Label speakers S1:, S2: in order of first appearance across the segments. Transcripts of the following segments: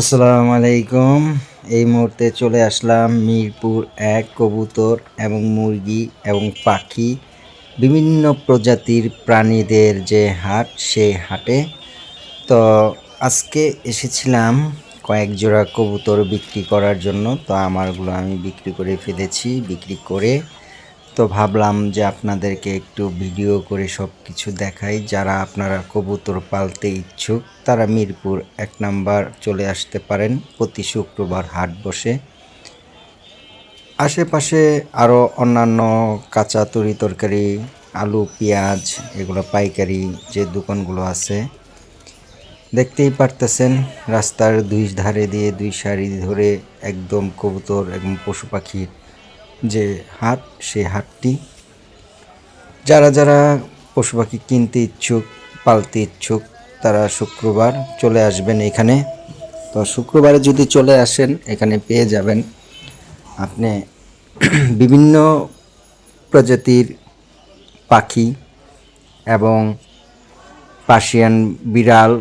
S1: আসসালামু আলাইকুম এই মুহূর্তে চলে আসলাম মিরপুর এক কবুতর এবং মুরগি এবং পাখি, বিভিন্ন প্রজাতির প্রাণীদের যে হাট, সেই হাটে। তো আজকে এসেছিলাম কয়েক জোড়া কবুতর বিক্রি করার জন্য। তো আমারগুলো আমি বিক্রি করে ফেলেছি, বিক্রি করে তো ভাবলাম যে আপনাদেরকে একটু ভিডিও করে সব কিছু দেখাই। যারা আপনারা কবুতর পালতে ইচ্ছুক, তারা মিরপুর এক নাম্বার চলে আসতে পারেন প্রতি শুক্রবার হাট বসে। আশেপাশে আরও অন্যান্য কাঁচা তরি তরকারি, আলু, পেঁয়াজ, এগুলো পাইকারি যে দোকানগুলো আছে, দেখতেই পারতেছেন রাস্তার দুই ধারে দিয়ে দুই সারি ধরে একদম কবুতর এবং পশু পাখির যে হাট সেই হাটটি যারা যারা পশু পাখি কিনতে ইচ্ছুক, পালতে ইচ্ছুক, তারা শুক্রবার চলে আসবেন এখানে। তো শুক্রবারে যদি চলে আসেন, এখানে পেয়ে যাবেন আপনি বিভিন্ন প্রজাতির পাখি এবং পার্সিয়ান বিড়াল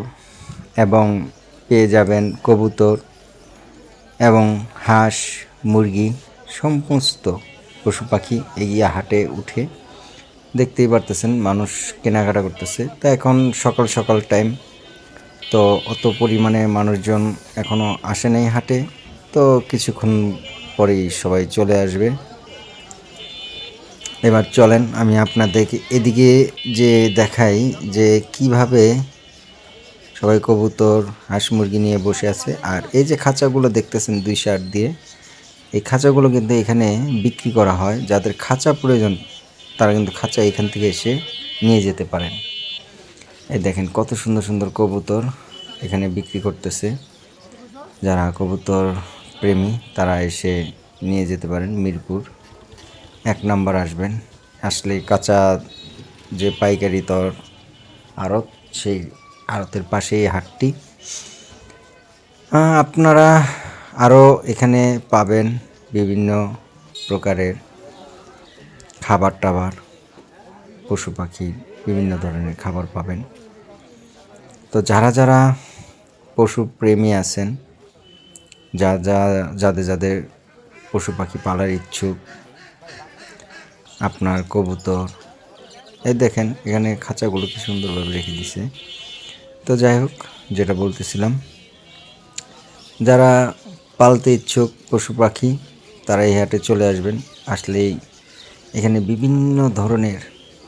S1: এবং পেয়ে যাবেন কবুতর এবং হাঁস, মুরগি। সমস্ত পশু পাখি এগিয়ে হাটে, উঠে। দেখতেই পারতেছেন মানুষ কেনাকাটা করতেছে। তা এখন সকাল সকাল টাইম তো অত পরিমাণে মানুষজন এখনও আসে নাই হাটে। তো কিছুক্ষণ পরেই সবাই চলে আসবে। এবার চলেন, আমি আপনাদেরকে এদিকে যে দেখাই যে কীভাবে সবাই কবুতর, হাঁস মুরগি নিয়ে বসে আছে। আর এই যে খাঁচাগুলো দেখতেছেন দুই শার্ট দিয়ে এই খাঁচাগুলো কিন্তু এখানে বিক্রি করা হয়। যাদের খাঁচা প্রয়োজন, তারা কিন্তু খাঁচা এখান থেকে এসে নিয়ে যেতে পারেন। এই দেখেন কত সুন্দর সুন্দর কবুতর এখানে বিক্রি করতেছে। যারা কবুতর প্রেমী, তারা এসে নিয়ে যেতে পারেন মিরপুর। এক নাম্বার আসবেন। আসলে কাঁচা যে পাইকারি তর আড়ত, সেই আড়তের পাশেই হাটটি। আপনারা আরও এখানে পাবেন বিভিন্ন প্রকারের খাবার টাবার, পশু পাখির বিভিন্ন ধরনের খাবার পাবেন। তো যারা যারা পশু প্রেমী আছেন, যা যা যাদের যাদের পশু পাখি পালার ইচ্ছুক, আপনার কবুতর, এই দেখেন এখানে খাঁচাগুলো কি সুন্দরভাবে রেখে দিছে। তো যাই হোক, যেটা বলতেছিলাম, যারা পালতে ইচ্ছুক পশু পাখি, তারা এই হাটে চলে আসবেন। আসলেই এখানে বিভিন্ন ধরনের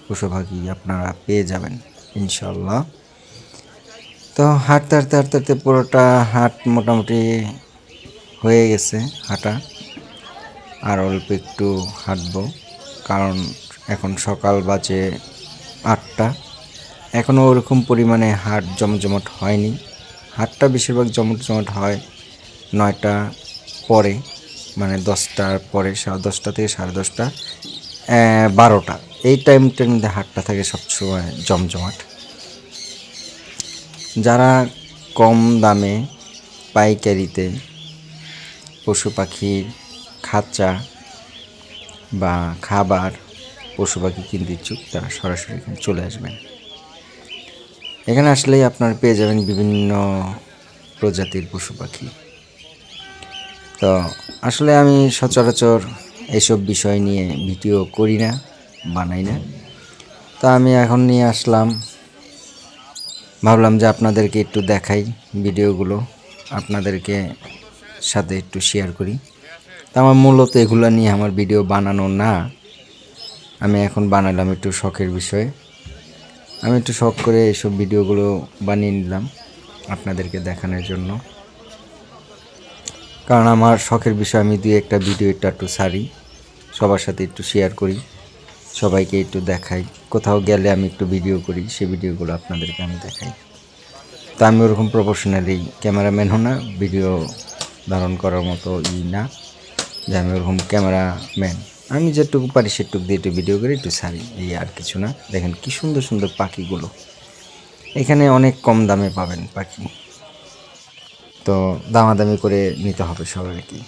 S1: পশু পাখি আপনারা পেয়ে যাবেন ইনশাল্লাহ তো হাঁটতে হাঁটতে হাঁটতে হাঁটতে পুরোটা হাট মোটামুটি হয়ে গেছে হাঁটা। আর অল্প একটু হাঁটবো, কারণ এখন সকাল বাজে আটটা। এখনও ওরকম পরিমাণে হাট জমজমাট হয়নি। হাটটা বেশিরভাগ জমজমাট হয় নয়টা পরে মানে দশটার পরে দশটা থেকে সাড়ে দশটা বারোটা। এই টাইমটার মধ্যে হাটটা থাকে সবসময় জমজমাট। যারা কম দামে পাইকারিতে পশু পাখির খাঁচা বা খাবার পশু পাখি কিনতে ইচ্ছুক, তারা সরাসরি এখানে চলে আসবেন। এখানে আসলেই আপনারা পেয়ে যাবেন বিভিন্ন প্রজাতির পশু পাখি। তো আসলে আমি সচরাচর এসব বিষয় নিয়ে ভিডিও করি না, বানাই না। তো আমি এখন নিয়ে আসলাম। ভাবলাম যে আপনাদেরকে একটু দেখাই ভিডিওগুলো, আপনাদেরকে সাথে একটু শেয়ার করি। তো আমার মূলত এগুলো নিয়ে আমার ভিডিও বানানো না। আমি এখন বানালাম একটু শখের বিষয়ে। আমি একটু শখ করে এইসব ভিডিওগুলো বানিয়ে নিলাম আপনাদেরকে দেখানোর জন্য। কারণ আমার শখের বিষয়, আমি দুই একটা ভিডিও একটু একটু সারি। সবার সাথে একটু শেয়ার করি, সবাইকে একটু দেখাই। কোথাও গেলে আমি একটু ভিডিও করি সেই ভিডিওগুলো আপনাদেরকে আমি দেখাই। তা আমি ওরকম প্রফেশনালি ক্যামেরাম্যান ক্যামেরাম্যানও না ভিডিও ধারণ করার মতো ই না, যে আমি ওরকম ক্যামেরাম্যান আমি যেটুকু পারি সেটুকু দিয়ে একটু ভিডিও করি, একটু সারি, এই আর কিছু না। দেখেন কি সুন্দর সুন্দর পাখিগুলো। এখানে অনেক কম দামে পাবেন পাখি। তো দামাদামি করে নিতে হবে সবাইকে।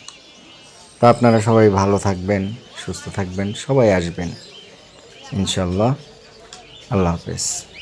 S1: তো আপনারা সবাই ভালো থাকবেন, সুস্থ থাকবেন, সবাই আসবেন। ইনশাল্লাহ। আল্লাহ হাফেজ।